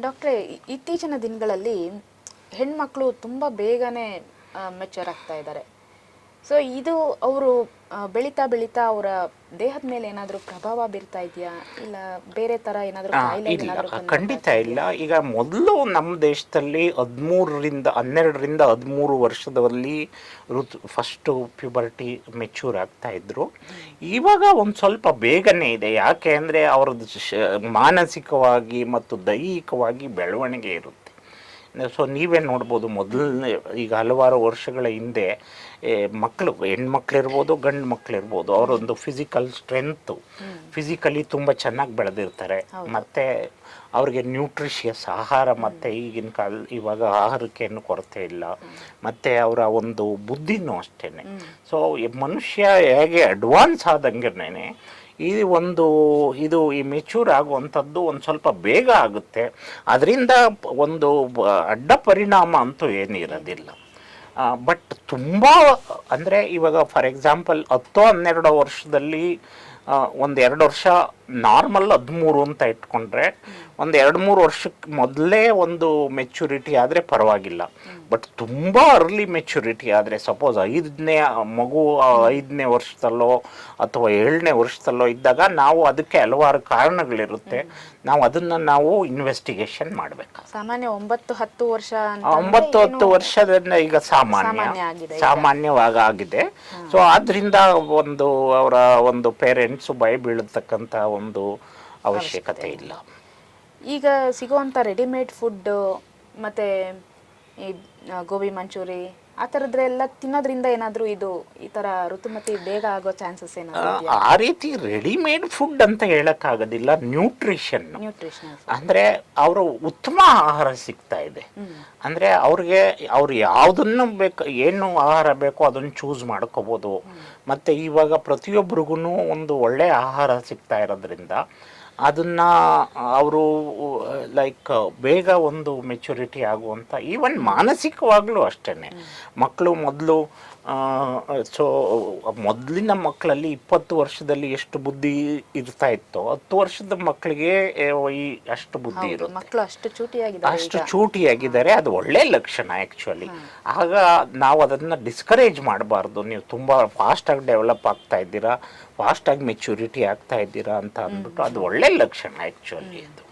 ಡಾಕ್ಟ್ರೇ ಇತ್ತೀಚಿನ ದಿನಗಳಲ್ಲಿ ಹೆಣ್ಮಕ್ಳು ತುಂಬ ಬೇಗನೆ ಮೆಚೂರ್ ಆಗ್ತಾ ಇದ್ದಾರೆ. ಸೊ ಇದು ಅವರು ಬೆಳೀತಾ ಬೆಳೀತಾ ಅವರ ದೇಹದ ಮೇಲೆ ಏನಾದರೂ ಪ್ರಭಾವ ಬೀರ್ತಾ ಇದೆಯಾ? ಇಲ್ಲ ಬೇರೆ ತರ ಏನಾದರೂ ಇಲ್ಲ ಖಂಡಿತ ಇಲ್ಲ. ಈಗ ಮೊದಲು ನಮ್ಮ ದೇಶದಲ್ಲಿ ಹದಿಮೂರರಿಂದ ಹನ್ನೆರಡರಿಂದ ಹದಿಮೂರು ವರ್ಷದಲ್ಲಿ ಋತು ಫಸ್ಟು ಪ್ಯೂಬರ್ಟಿ ಮೆಚೂರ್ ಆಗ್ತಾ ಇದ್ರು. ಇವಾಗ ಒಂದು ಸ್ವಲ್ಪ ಬೇಗನೆ ಇದೆ. ಯಾಕೆ ಅಂದರೆ ಅವ್ರದ್ದು ಮಾನಸಿಕವಾಗಿ ಮತ್ತು ದೈಹಿಕವಾಗಿ ಬೆಳವಣಿಗೆ ಇರುತ್ತೆ. ಸೊ ನೀವೇ ನೋಡ್ಬೋದು ಮೊದಲನೇ ಈಗ ಹಲವಾರು ವರ್ಷಗಳ ಹಿಂದೆ ಮಕ್ಕಳು ಹೆಣ್ಮಕ್ಳಿರ್ಬೋದು ಗಂಡು ಮಕ್ಕಳಿರ್ಬೋದು ಅವರೊಂದು ಫಿಸಿಕಲ್ ಸ್ಟ್ರೆಂತು ಫಿಸಿಕಲಿ ತುಂಬ ಚೆನ್ನಾಗಿ ಬೆಳೆದಿರ್ತಾರೆ. ಮತ್ತು ಅವ್ರಿಗೆ ನ್ಯೂಟ್ರಿಷಿಯಸ್ ಆಹಾರ ಮತ್ತು ಈಗಿನ ಕಾಲ ಇವಾಗ ಆಹಾರಕ್ಕೆ ಏನು ಕೊರತೆ ಇಲ್ಲ. ಮತ್ತು ಅವರ ಒಂದು ಬುದ್ಧಿನೂ ಅಷ್ಟೇ ಸೊ ಮನುಷ್ಯ ಹೇಗೆ ಅಡ್ವಾನ್ಸ್ ಆದಂಗೆನೇ ಈ ಒಂದು, ಇದು ಈ ಮೆಚೂರ್ ಆಗುವಂಥದ್ದು ಒಂದು ಸ್ವಲ್ಪ ಬೇಗ ಆಗುತ್ತೆ. ಅದರಿಂದ ಒಂದು ಅಡ್ಡ ಪರಿಣಾಮ ಅಂತೂ ಏನಿರೋದಿಲ್ಲ ಬಟ್ ತುಂಬ, ಅಂದರೆ ಇವಾಗ ಫಾರ್ ಎಕ್ಸಾಂಪಲ್ ಹತ್ತು ಹನ್ನೆರಡು ವರ್ಷದಲ್ಲಿ ಒಂದು ಎರಡು ವರ್ಷ ನಾರ್ಮಲ್ ಹದಿಮೂರು ಅಂತ ಇಟ್ಕೊಂಡ್ರೆ ಒಂದು ಎರಡು ಮೂರು ವರ್ಷಕ್ಕೆ ಮೊದಲೇ ಒಂದು ಮೆಚುರಿಟಿ ಆದರೆ ಪರವಾಗಿಲ್ಲ. ಬಟ್ ತುಂಬ ಅರ್ಲಿ ಮೆಚುರಿಟಿ ಆದರೆ ಸಪೋಸ್ ಐದನೇ ಮಗು ಐದನೇ ವರ್ಷದಲ್ಲೋ ಅಥವಾ ಏಳನೇ ವರ್ಷದಲ್ಲೋ ಇದ್ದಾಗ ನಾವು ಅದಕ್ಕೆ ಹಲವಾರು ಕಾರಣಗಳಿರುತ್ತೆ. ನಾವು ಅದನ್ನು ನಾವು ಇನ್ವೆಸ್ಟಿಗೇಷನ್ ಮಾಡಬೇಕು. ಸಾಮಾನ್ಯ ಒಂಬತ್ತು ಹತ್ತು ವರ್ಷ ಒಂಬತ್ತು ಹತ್ತು ವರ್ಷದಿಂದ ಈಗ ಸಾಮಾನ್ಯ. ಸಾಮಾನ್ಯವಾಗಿ ಆಗಿದೆ. ಸೊ ಆದ್ರಿಂದ ಒಂದು ಅವರ ಒಂದು ಪೇರೆಂಟ್ಸ್ ಭಯ ಬೀಳತಕ್ಕಂಥ ಒಂದು ಅವಶ್ಯಕತೆ ಇಲ್ಲ. ಈಗ ಸಿಗುವಂಥ ರೆಡಿಮೇಡ್ ಫುಡ್ ಮತ್ತೆ ಈ ಗೋಬಿ ಮಂಚೂರಿ ಆ ಥರದ್ರೆಲ್ಲ ತಿನ್ನೋದ್ರಿಂದ ಏನಾದರೂ ಇದು ಈ ಥರ ಋತುಮತಿ ಬೇಗ ಆಗೋ ಚಾನ್ಸಸ್ ಏನಾದರೂ ಆ ರೀತಿ ರೆಡಿಮೇಡ್ ಫುಡ್ ಅಂತ ಹೇಳಕ್ಕಾಗೋದಿಲ್ಲ ನ್ಯೂಟ್ರಿಷನ್ ನ್ಯೂಟ್ರಿಷನ್ ಅಂದ್ರೆ ಅವರು ಉತ್ತಮ ಆಹಾರ ಸಿಗ್ತಾ ಇದೆ. ಅಂದ್ರೆ ಅವ್ರಿಗೆ ಅವ್ರು ಯಾವುದನ್ನು ಬೇಕು ಏನು ಆಹಾರ ಬೇಕೋ ಅದನ್ನು ಚೂಸ್ ಮಾಡ್ಕೋಬೋದು. ಮತ್ತೆ ಇವಾಗ ಪ್ರತಿಯೊಬ್ಬರಿಗೂ ಒಂದು ಒಳ್ಳೆ ಆಹಾರ ಸಿಗ್ತಾ ಇರೋದ್ರಿಂದ ಅದನ್ನ ಅವರು ಲೈಕ್ ಬೇಗ ಒಂದು ಮೆಚುರಿಟಿ ಆಗುವಂಥ ಈವನ್ ಮಾನಸಿಕವಾಗ್ಲೂ ಅಷ್ಟೇ ಮಕ್ಕಳು ಮೊದಲು ಸೊ ಮೊದಲಿನ ಮಕ್ಕಳಲ್ಲಿ ಇಪ್ಪತ್ತು ವರ್ಷದಲ್ಲಿ ಎಷ್ಟು ಬುದ್ಧಿ ಇರ್ತಾ ಇತ್ತು ಹತ್ತು ವರ್ಷದ ಮಕ್ಕಳಿಗೆ ಈ ಅಷ್ಟು ಬುದ್ಧಿ ಇರುತ್ತೆ. ಮಕ್ಕಳು ಅಷ್ಟು ಚೂಟಿಯಾಗಿದ್ದಾರೆ ಅಷ್ಟು ಚೂಟಿಯಾಗಿದ್ದಾರೆ ಅದು ಒಳ್ಳೆ ಲಕ್ಷಣ ಆ್ಯಕ್ಚುಲಿ ಆಗ ನಾವು ಅದನ್ನು ಡಿಸ್ಕರೇಜ್ ಮಾಡಬಾರ್ದು. ನೀವು ತುಂಬ ಫಾಸ್ಟಾಗಿ ಡೆವಲಪ್ ಆಗ್ತಾ ಇದ್ದೀರಾ ಫಾಸ್ಟಾಗಿ ಮೆಚುರಿಟಿ ಆಗ್ತಾ ಇದ್ದೀರಾ ಅಂತ ಅಂದ್ಬಿಟ್ಟು ಅದು ಒಳ್ಳೆ ಲಕ್ಷಣ ಆ್ಯಕ್ಚುಲಿ ಅದು.